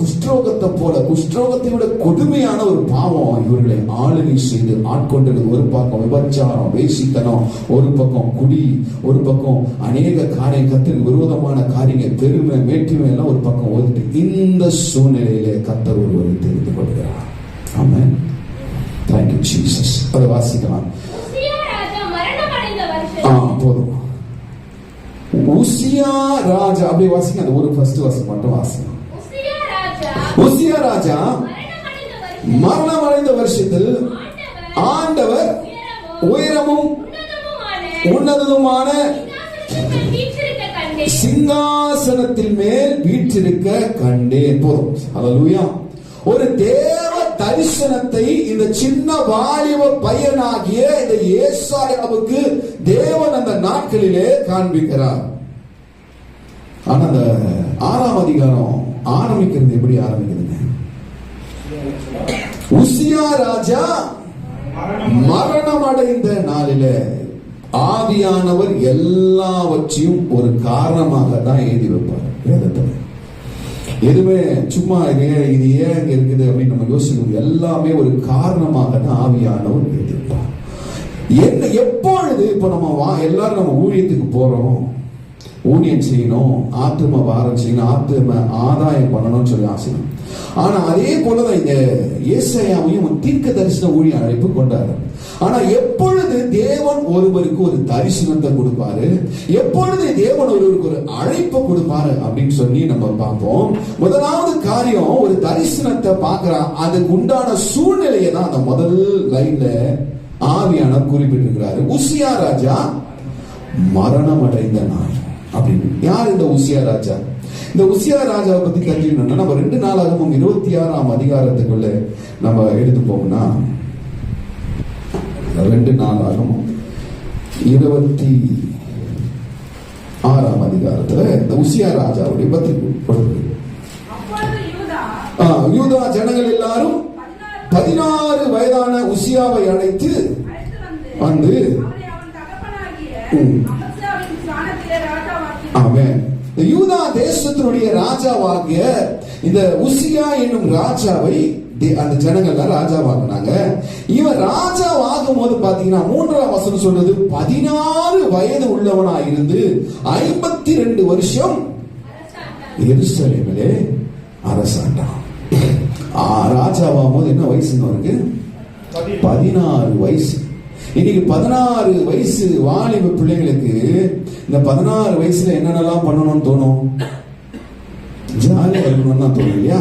குஷ்டரோகத்தை போல குஷ்டரோகத்தை விட கொடுமையான ஒரு பாவம் இவர்களை ஆளுகை செய்து ஆட்கொண்டது. ஒரு பக்கம் விபச்சாரம் வேசித்தனம் ஒரு பக்கம் குடி ஒரு பக்கம் அநேக காரிய கத்திற்கு விரோதமான காரியங்கள் பெருமை மேற்றுமை எல்லாம் ஒரு பக்கம் ஒதுட்டு இந்த சூழ்நிலையிலே கத்தர் ஒருவரை தெரிந்து கொள்கிறார் ஆமென் தேங்க்யூ ஜீசஸ் அதை வாசிக்கலாம். ஆ போதும். உசியா ராஜா அப்படியே வாசிங்க. அந்த ஒரு ஃபர்ஸ்ட் வாசிங்க மட்டும் வாசிங்க. உசியா ராஜா மரணமடைந்த வருஷத்தில் மரணம் அடைந்த வருஷத்தில் ஆண்டவர் உயரமும் உன்னததுமான சிங்காசனத்தில் மேல் வீற்றிருக்க கண்டேன் போதும் ஹalleluya. ஒரு தேவ தரிசனத்தை இந்த சின்ன வாலிப பையனாகிய இந்த ஏசாயாவுக்கு தேவன் அந்த நாட்களிலே காண்பிக்கிறார். ஆனா அந்த ஆறாம் அதிகாரம் ஆரம்பிக்கிறது எப்படி ஆரம்பிக்கிறதுங்க உசியா ராஜா மரணம் அடைந்த நாளில ஆவியானவர் எல்லாவற்றையும் ஒரு காரணமாக தான் எழுதி வைப்பார் வேதத்தில். எதுவுமே சும்மா இது ஏன் இது ஏன் இங்க இருக்குது அப்படின்னு நம்ம யோசிக்கணும். எல்லாமே ஒரு காரணமாக தான் ஆவியானவர் எழுதியிருப்பார் என்ன எப்பொழுது இப்ப நம்ம வா எல்லாரும் நம்ம ஊழியத்துக்கு போறோம்? ஊழியம் செய்யணும் ஆத்தும வாரம் செய்யணும் ஆத்தும ஆதாயம் பண்ணணும்னு சொல்லி ஆசைக்கணும் ஆனா அதே போலதான் இந்த இயேசையாவையும் தீர்க்க தரிசன ஊழிய அழைப்பு கொண்டாரு. ஆனா எப்பொழுது தேவன் ஒருவருக்கு ஒரு தரிசனத்தை கொடுப்பாரு எப்பொழுது தேவன் ஒருவருக்கு ஒரு அழைப்பை கொடுப்பாரு அப்படின்னு சொல்லி நம்ம பார்ப்போம். முதலாவது காரியம் ஒரு தரிசனத்தை பார்க்கிறான் அதுக்கு உண்டான சூழ்நிலையை தான் அந்த முதல் லைன்ல ஆவியான குறிப்பிட்டிருக்கிறாரு. உசியா ராஜா மரணம் அடைந்த நாள். அப்படின்னு. யார் இந்த உசியா ராஜா? இந்த உசியா ராஜாவை பத்தி தெரிஞ்சுக்கணும்னா நம்ம ரெண்டு நாளாகவும் இருபத்தி ஆறாம் அதிகாரத்துக்குள்ள நம்ம எடுத்துப்போம்னா ரெண்டு நாளாகவும் இருபத்தி ஆறாம் அதிகாரத்துல இந்த உசியா ராஜாவுடைய பத்தி கொடுக்குது அப்பொழுது யூதா ஜனங்கள் எல்லாரும் பதினாறு வயதான உசியாவை அழைத்து வந்து ஆமென். இந்த யூதா தேசத்தினுடைய ராஜாவாகிய இந்த உசியா என்னும் ராஜாவை தே- அந்த ஜனங்கள்லாம் ராஜாவாக்குனாங்க. இவன் ராஜாவாகும் போது பாத்தீங்கன்னா மூன்றாம் வசனம் சொல்றது பதினாறு வயது உள்ளவனா இருந்து ஐம்பத்தி ரெண்டு வருஷம் எருசலேமிலே அரசாண்டான். ராஜாவாகும் போது என்ன வயசுங்க அவருக்கு பதினாறு வயசு. இன்னைக்கு பதினாறு வயசு வாலிப பிள்ளைங்களுக்கு இந்த பதினாறு வயசுல என்னென்னலாம் பண்ணணும்னு தோணும்? ஜாலியா இருக்கணும்னு தான் தோணும் இல்லையா?